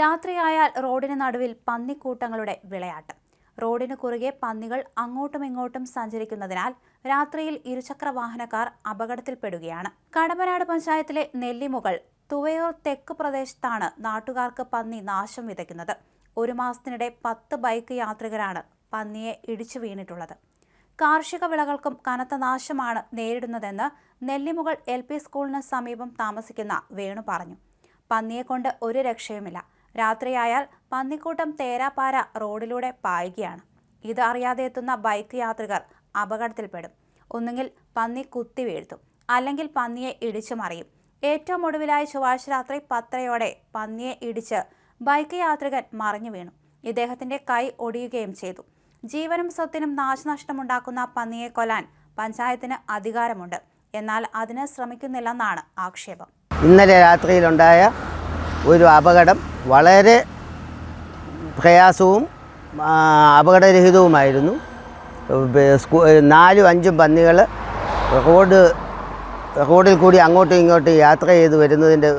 രാത്രിയായാൽ റോഡിന് നടുവിൽ പന്നിക്കൂട്ടങ്ങളുടെ വിളയാട്ടം. റോഡിന് കുറുകെ പന്നികൾ അങ്ങോട്ടും ഇങ്ങോട്ടും സഞ്ചരിക്കുന്നതിനാൽ രാത്രിയിൽ ഇരുചക്ര വാഹനക്കാർ അപകടത്തിൽപ്പെടുകയാണ്. കടമനാട് പഞ്ചായത്തിലെ നെല്ലിമുകൾ തുവയൂർ തെക്ക് പ്രദേശത്താണ് നാട്ടുകാർക്ക് പന്നി നാശം വിതയ്ക്കുന്നത്. ഒരു മാസത്തിനിടെ പത്ത് ബൈക്ക് യാത്രികരാണ് പന്നിയെ ഇടിച്ചു വീണിട്ടുള്ളത്. കാർഷിക വിളകൾക്കും കനത്ത നാശമാണ് നേരിടുന്നതെന്ന് നെല്ലിമുകൾ എൽ പി സ്കൂളിന് സമീപം താമസിക്കുന്ന വേണു പറഞ്ഞു. പന്നിയെക്കൊണ്ട് ഒരു രക്ഷയുമില്ല. രാത്രിയായാൽ പന്നിക്കൂട്ടം തേരാപ്പാര റോഡിലൂടെ പായുകയാണ്. ഇത് അറിയാതെ എത്തുന്ന ബൈക്ക് യാത്രികർ അപകടത്തിൽപ്പെടും. ഒന്നുകിൽ പന്നി കുത്തി വീഴ്ത്തും അല്ലെങ്കിൽ പന്നിയെ ഇടിച്ചു മറിയും. ഏറ്റവും ഒടുവിലായ ചൊവ്വാഴ്ച രാത്രി പത്രയോടെ പന്നിയെ ഇടിച്ച് ബൈക്ക് യാത്രികൻ മറിഞ്ഞു വീണു. ഇദ്ദേഹത്തിന്റെ കൈ ഒടിയുകയും ചെയ്തു. ജീവനും സ്വത്തിനും നാശനഷ്ടമുണ്ടാക്കുന്ന പന്നിയെ കൊല്ലാൻ പഞ്ചായത്തിന് അധികാരമുണ്ട്. എന്നാൽ അതിന് ശ്രമിക്കുന്നില്ലെന്നാണ് ആക്ഷേപം. ഇന്നലെ രാത്രിയിലുണ്ടായ ഒരു അപകടം വളരെ പ്രയാസവും അപകടരഹിതവുമായിരുന്നു. നാലും അഞ്ചും പന്നികൾ റോഡ് റോഡിൽ കൂടി അങ്ങോട്ടും ഇങ്ങോട്ടും യാത്ര ചെയ്ത് വരുന്നതിന്റെ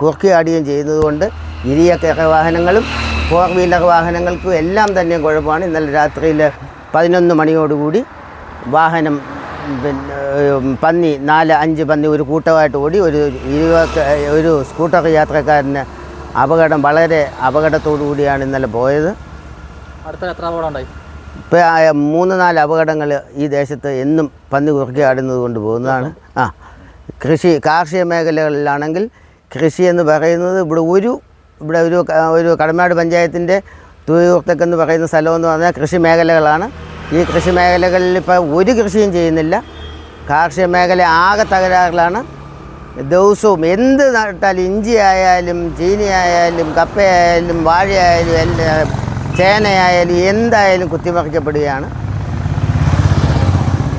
കുറുക്കിയാടുകയും ചെയ്യുന്നതുകൊണ്ട് ഇരിയക്കര വാഹനങ്ങളും ഫോർ വീലർ വാഹനങ്ങൾക്കും എല്ലാം തന്നെ കുഴപ്പമാണ്. ഇന്നലെ രാത്രിയിൽ പതിനൊന്ന് മണിയോടുകൂടി വാഹനം പിന്നെ നാല് അഞ്ച് പന്നി ഒരു കൂട്ടമായിട്ട് ഓടി ഒരു ഇരുപത്തി ഒരു സ്കൂട്ടർ യാത്രക്കാരന് അപകടം വളരെ അപകടത്തോടു കൂടിയാണ് ഇന്നലെ പോയത്. ഇപ്പം മൂന്ന് നാല് അപകടങ്ങൾ ഈ ദേശത്ത് എന്നും പന്നി കുറുക്കി ആടുന്നത് കൊണ്ട് പോകുന്നതാണ്. ആ കൃഷി കാർഷിക മേഖലകളിലാണെങ്കിൽ കൃഷി എന്ന് പറയുന്നത് ഇവിടെ ഒരു ഇവിടെ ഒരു ഒരു കടമാട് പഞ്ചായത്തിന്റെ തൂയൂർത്തക്കെന്ന് പറയുന്ന സ്ഥലമെന്ന് പറഞ്ഞാൽ കൃഷി മേഖലകളാണ്. ഈ കൃഷി മേഖലകളിൽ ഇപ്പോൾ ഒരു കൃഷിയും ചെയ്യുന്നില്ല. കാർഷിക മേഖല ആകെ തകരാറിലാണ്. ദിവസവും എന്ത് നട്ടാലും ഇഞ്ചി ആയാലും ചീനി ആയാലും കപ്പയായാലും വാഴയായാലും എല്ലാം ചേനയായാലും എന്തായാലും കുത്തിമറിക്കപ്പെടുകയാണ്.